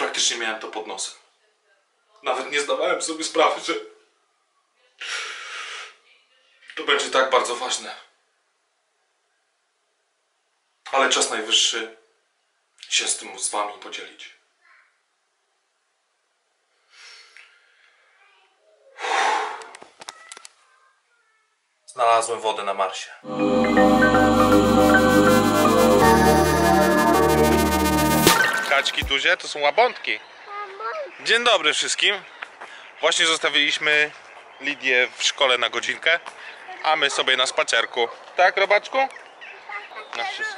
praktycznie miałem to pod nosem. Nawet nie zdawałem sobie sprawy, że to będzie tak bardzo ważne. Ale czas najwyższy się z tym z wami podzielić. Znalazłem wodę na Marsie. Kaczki duże to są łabątki. Dzień dobry wszystkim. Właśnie zostawiliśmy Lidię w szkole na godzinkę, a my sobie na spacerku. Tak, robaczku? Na wszystko.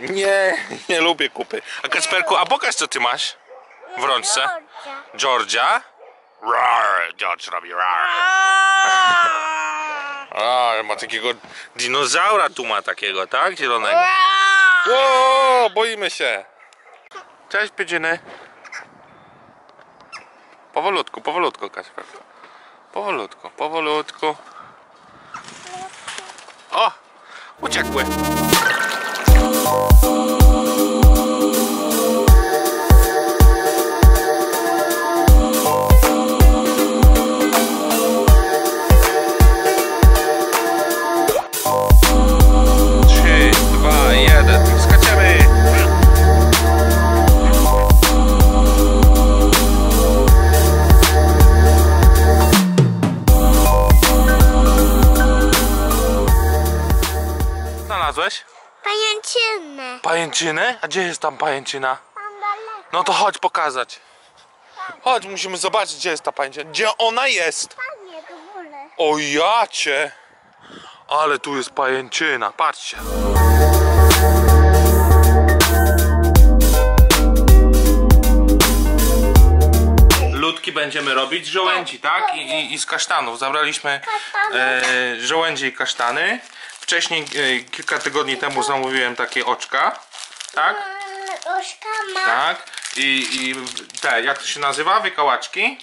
Nie, nie lubię kupy. A Kacperku, a pokaż co ty masz w rączce. Georgia? Rar, George robi rar. A, ma takiego dinozaura tu ma takiego, tak? Zielonego. Ło, boimy się. Cześć, piedziny. Powolutku, powolutku, Kacperku. Powolutku, powolutku. O, uciekły. Znalazłeś? Pajęczynę. Pajęczynę? A gdzie jest tam pajęczyna? Tam daleko. No to chodź pokazać. Chodź, musimy zobaczyć gdzie jest ta pajęczyna. Gdzie ona jest? Panie, do góry. O jacie! Ale tu jest pajęczyna, patrzcie. Ludki będziemy robić z żołędzi, tak? I, i, i z kasztanów. Zabraliśmy e, żołędzie i kasztany. Wcześniej, e, kilka tygodni temu zamówiłem takie oczka, tak? Mm, Oszka ma. Tak. I, I te, jak to się nazywa? Wykałaczki.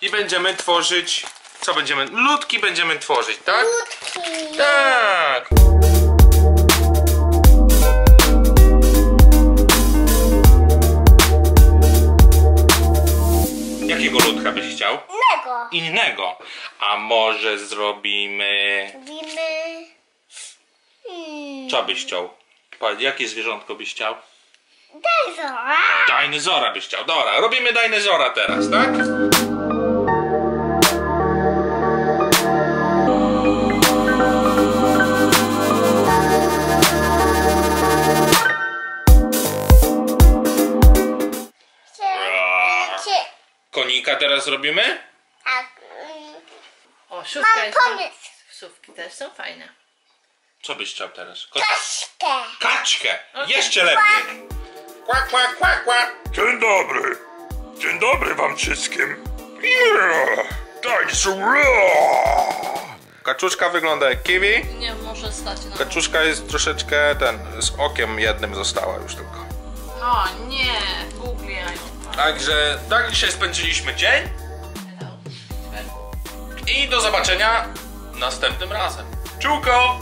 I będziemy tworzyć. Co będziemy? Ludki będziemy tworzyć, tak? Łódki. Tak. Jakiego ludka byś chciał? Nego. Innego. A może zrobimy. Robimy... Co byś chciał? Powiedz, Jakie zwierzątko byś chciał? Dezora. Dinozaura byś chciał. Dobra, robimy dinozaura teraz, tak? Czy... Konika teraz robimy? Tak. mm, O, Mam jest. tam. pomysł. Szufki też są fajne. Co byś chciał teraz? Ko- Kaszkę. Kaczkę! Jeszcze lepiej! Kłak, kłak, kłak, kłak! Dzień dobry. Dzień dobry wam wszystkim. Tak, Kaczuszka wygląda jak kiwi. Nie może stać na. Kaczuszka jest troszeczkę ten, z okiem jednym została już tylko. O nie, Google Także tak dzisiaj spędziliśmy dzień i do zobaczenia następnym razem. Czułko!